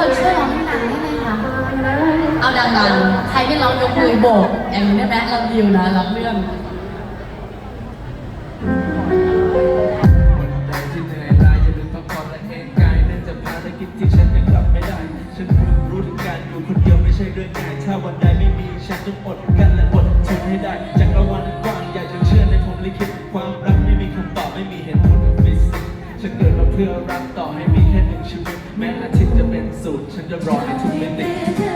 คนช่วยร้องให้ดังได้ไหมคะเอาดังๆ ใครไม่ร้องยกมือโบกอย่างนี้ได้ไหมเราดิวนะรับเรื่องวันใดที่เหนื่อยล้าอย่าลืมพักผ่อและเอนกายนื่องจากภารกิจที่ฉันยังกลับไม่ได้ ฉันเพิ่งรู้ถึงการอยู่คนเดียวไม่ใช่เรื่องง่ายถ้าวันใดไม่มีฉันต้องอดกันและอดทนให้ได้จักรวาลกว้างอยากจะเชื่อในผมลิขิตความรักไม่มีคำตอบไม่มีเหตุผลฟิสิกส์ฉันเกิดมาเพื่อรักต่อให้มีแค่หนึ่งชีวิตแม้อาทิตย์ จะเป็นศูนย์ฉันจะรอให้ทุกมิติ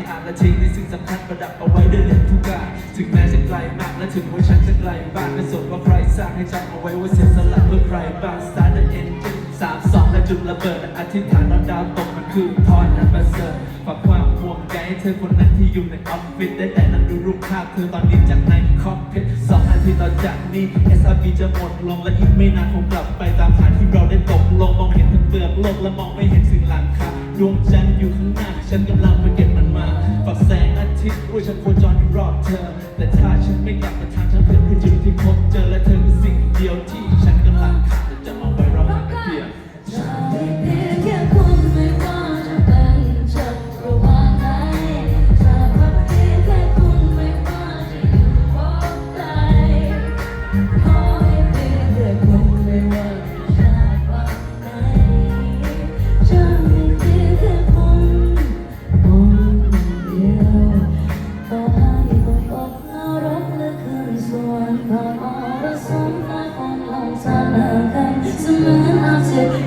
นบ่ามีอาณาทีในสิ่งสำคัญประดับเอาไว้ด้วยเหรียญทุกการถึงแม้จะไกลมากและถึงว่าฉันจะไกลบ้านไม่สนว่าใครสร้างให้จำเอาไว้ว่าเสียสละเพื่อใครบ้าง start the engine สามสองและจุดระเบิดและอธิษฐานว่าดาวตกมันคือพรอันประเสริฐฝากความห่วงใยให้เธอคนนั้นที่อยู่ในออฟฟิศได้แต่นั่งดูรูปภาพเธอตอนนี้จากในคอกพิทสองอาทิตย์ต่อจากนี้ SRB จะหมดลงและอีกไม่นานคงกลับไปตามหาที่เราได้ตกลงมองเห็นทั้งเปลือกโลกและมองไม่เห็นสิ่งหลังคา ดวงจันทร์อยู่ข้างหน้า ฉันกำลังไปเก็บมันมาฝากแสงอาทิตย์ด้วยฉันโคจรอยู่รอบเธอ แต่ถ้าฉันไม่กลับมาทางฉันเพื่อคือจุดที่พบเจอและเธอคือสิ่งเดียวที่ฉันกำลังขาด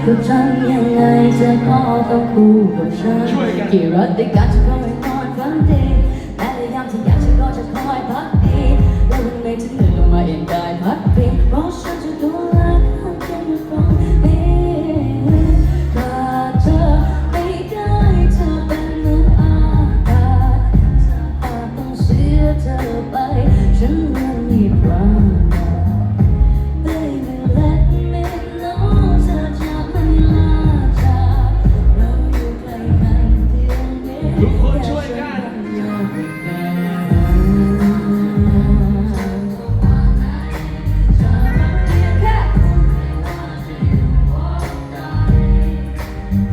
กับฉันยังไงจะก็ต้องคู่กับฉันช่วยกันกี่รัตติการจะคอยนอนฝันดีแม้ในยามที่อยากจะก็จะคอยพักดีและวันไหนที่เหนื่อยลงมาเองกายพักพิงเพราะฉันจะดูแลข้างเคียงอยู่ตรงนี้ถ้าเธอไม่ได้เธอเป็นเหมือนอากาศถ้าหากต้องเสียเธอไปฉัน ช่วยกัน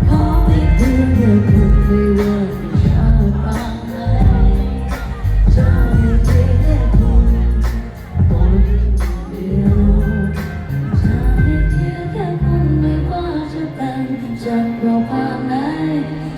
ขอให้เพียงแค่คุณไม่ว่าจะชอบปานไหน